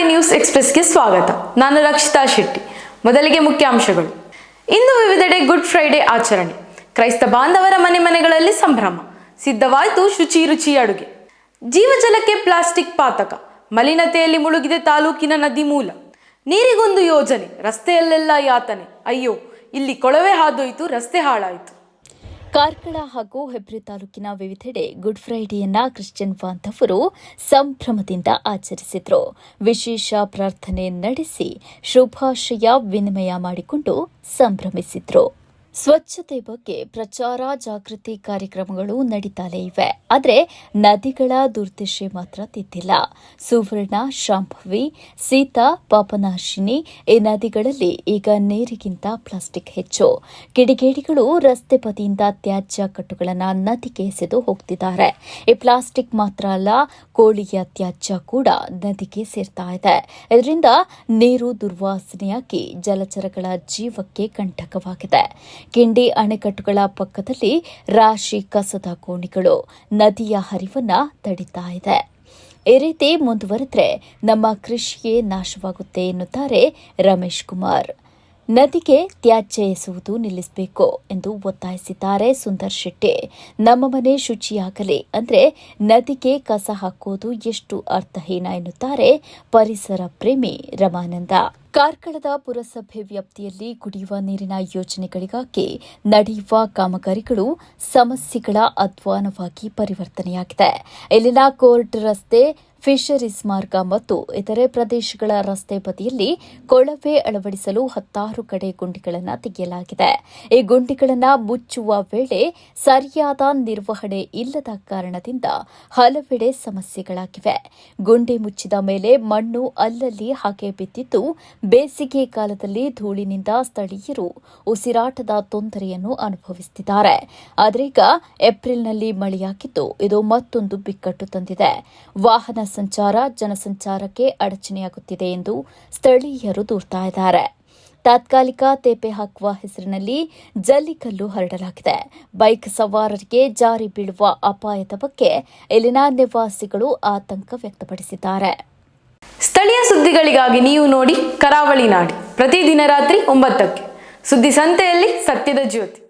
ನಾಡಿ ನ್ಯೂಸ್ ಎಕ್ಸ್ಪ್ರೆಸ್ಗೆ ಸ್ವಾಗತ. ನಾನು ರಕ್ಷಿತಾ ಶೆಟ್ಟಿ. ಮೊದಲಿಗೆ ಮುಖ್ಯಾಂಶಗಳು. ಇಂದು ವಿವಿಧೆಡೆ ಗುಡ್ ಫ್ರೈಡೆ ಆಚರಣೆ. ಕ್ರೈಸ್ತ ಬಾಂಧವರ ಮನೆ ಮನೆಗಳಲ್ಲಿ ಸಂಭ್ರಮ. ಸಿದ್ಧವಾಯಿತು ಶುಚಿ ರುಚಿ ಅಡುಗೆ. ಜೀವಜಲಕ್ಕೆ ಪ್ಲಾಸ್ಟಿಕ್ ಪಾತಕ. ಮಲಿನತೆಯಲ್ಲಿ ಮುಳುಗಿದೆ ತಾಲೂಕಿನ ನದಿ ಮೂಲ. ನೀರಿಗೊಂದು ಯೋಜನೆ. ರಸ್ತೆಯಲ್ಲೆಲ್ಲ ಯಾತನೆ. ಅಯ್ಯೋ, ಇಲ್ಲಿ ಕೊಳವೆ ಹಾದೋಯ್ತು, ರಸ್ತೆ ಹಾಳಾಯಿತು. ಕಾರ್ಕಳ ಹಾಗೂ ಹೆಬ್ರಿ ತಾಲೂಕಿನ ವಿವಿಧೆಡೆ ಗುಡ್ ಫ್ರೈಡೆಯನ್ನ ಕ್ರಿಶ್ಚಿಯನ್ ಬಾಂಧವರು ಸಂಭ್ರಮದಿಂದ ಆಚರಿಸಿದರು. ವಿಶೇಷ ಪ್ರಾರ್ಥನೆ ನಡೆಸಿ ಶುಭಾಶಯ ವಿನಿಮಯ ಮಾಡಿಕೊಂಡು ಸಂಭ್ರಮಿಸಿದ್ರು. ಸ್ವಚ್ಛತೆ ಬಗ್ಗೆ ಪ್ರಚಾರ, ಜಾಗೃತಿ ಕಾರ್ಯಕ್ರಮಗಳು ನಡೀತಾಲೇ ಇವೆ. ಆದರೆ ನದಿಗಳ ದುರ್ದಶೆ ಮಾತ್ರ ತಿದ್ದಿಲ್ಲ. ಸುವರ್ಣ, ಶಾಂಭವಿ, ಸೀತಾ, ಪಾಪನಾಶಿನಿ ಈ ನದಿಗಳಲ್ಲಿ ಈಗ ನೀರಿಗಿಂತ ಪ್ಲಾಸ್ಟಿಕ್ ಹೆಚ್ಚು. ಕಿಡಿಗೇಡಿಗಳು ರಸ್ತೆ ಬದಿಯಿಂದ ತ್ಯಾಜ್ಯ ಕಟ್ಟುಗಳನ್ನು ನದಿಗೆ ಎಸೆದು ಹೋಗ್ತಿದ್ದಾರೆ. ಈ ಪ್ಲಾಸ್ಟಿಕ್ ಮಾತ್ರ ಅಲ್ಲ, ಕೋಳಿಯ ತ್ಯಾಜ್ಯ ಕೂಡ ನದಿಗೆ ಸೇರ್ತಾ ಇದೆ. ಇದರಿಂದ ನೀರು ದುರ್ವಾಸನೆಯಾಗಿ ಜಲಚರಗಳ ಜೀವಕ್ಕೆ ಕಂಟಕವಾಗಿದೆ. ಕಿಂಡಿ ಅಣೆಕಟ್ಟುಗಳ ಪಕ್ಕದಲ್ಲಿ ರಾಶಿ ಕಸದ ಕೋಣಿಗಳು ನದಿಯ ಹರಿವನ್ನ ತಡಿತಾ ಇದೆ. ಈ ರೀತಿ ಮುಂದುವರೆದ್ರೆ ನಮ್ಮ ಕೃಷಿಯೇ ನಾಶವಾಗುತ್ತೆ ಎನ್ನುತ್ತಾರೆ ರಮೇಶ್ ಕುಮಾರ್. ನದಿಗೆ ತ್ಯಾಜ್ಯ ಎಸುವುದು ನಿಲ್ಲಿಸಬೇಕು ಎಂದು ಒತ್ತಾಯಿಸಿದ್ದಾರೆ ಸುಂದರ್ ಶೆಟ್ಟಿ. ನಮ್ಮ ಮನೆ ಶುಚಿಯಾಗಲಿ ಅಂದರೆ ನದಿಗೆ ಕಸ ಹಾಕುವುದು ಎಷ್ಟು ಅರ್ಥಹೀನ ಎನ್ನುತ್ತಾರೆ ಪರಿಸರ ಪ್ರೇಮಿ ರಮಾನಂದ. ಕಾರ್ಕಳದ ಪುರಸಭೆ ವ್ಯಾಪ್ತಿಯಲ್ಲಿ ಕುಡಿಯುವ ನೀರಿನ ಯೋಜನೆಗಳಿಗಾಗಿ ನಡೆಯುವ ಕಾಮಗಾರಿಗಳು ಸಮಸ್ಯೆಗಳ ಅಧ್ವಾನವಾಗಿ ಪರಿವರ್ತನೆಯಾಗಿದೆ. ಇಲ್ಲಿನ ಕೋರ್ಟ್ ರಸ್ತೆ, ಫಿಷರೀಸ್ ಮಾರ್ಗ ಮತ್ತು ಇತರೆ ಪ್ರದೇಶಗಳ ರಸ್ತೆ ಬದಿಯಲ್ಲಿ ಕೊಳವೆ ಅಳವಡಿಸಲು ಹತ್ತಾರು ಕಡೆ ಗುಂಡಿಗಳನ್ನು ತೆಗೆಯಲಾಗಿದೆ. ಈ ಗುಂಡಿಗಳನ್ನು ಮುಚ್ಚುವ ವೇಳೆ ಸರಿಯಾದ ನಿರ್ವಹಣೆ ಇಲ್ಲದ ಕಾರಣದಿಂದ ಹಲವೆಡೆ ಸಮಸ್ಯೆಗಳಾಗಿವೆ. ಗುಂಡಿ ಮುಚ್ಚಿದ ಮೇಲೆ ಮಣ್ಣು ಅಲ್ಲಲ್ಲಿ ಹಾಗೆ ಬಿದ್ದಿದ್ದು ಬೇಸಿಗೆ ಕಾಲದಲ್ಲಿ ಧೂಳಿನಿಂದ ಸ್ಥಳೀಯರು ಉಸಿರಾಟದ ತೊಂದರೆಯನ್ನು ಅನುಭವಿಸುತ್ತಿದ್ದಾರೆ. ಆದರೀಗ ಏಪ್ರಿಲ್ನಲ್ಲಿ ಮಳೆಯಾಗಿದ್ದು, ಇದು ಮತ್ತೊಂದು ಬಿಕ್ಕಟ್ಟು ತಂದಿದೆ. ವಾಹನ ಸಂಚಾರ, ಜನಸಂಚಾರಕ್ಕೆ ಅಡಚಣೆಯಾಗುತ್ತಿದೆ ಎಂದು ಸ್ಥಳೀಯರು ದೂರ್ತಾ ಇದ್ದಾರೆ. ತಾತ್ಕಾಲಿಕ ತೇಪೆ ಹಾಕುವ ಹೆಸರಿನಲ್ಲಿ ಜಲ್ಲಿಕಲ್ಲು ಹರಡಲಾಗಿದೆ. ಬೈಕ್ ಸವಾರರಿಗೆ ಜಾರಿ ಬೀಳುವ ಅಪಾಯದ ಬಗ್ಗೆ ಇಲ್ಲಿನ ನಿವಾಸಿಗಳು ಆತಂಕ ವ್ಯಕ್ತಪಡಿಸಿದ್ದಾರೆ. ಸ್ಥಳೀಯ ಸುದ್ದಿಗಳಿಗಾಗಿ ನೀವು ನೋಡಿ ಕರಾವಳಿ ನಾಡಿ ಪ್ರತಿದಿನ ರಾತ್ರಿ ಒಂಬತ್ತಕ್ಕೆ. ಸುದ್ದಿ ಸಂತೆಯಲ್ಲಿ ಸತ್ಯದ ಜ್ಯೋತಿ.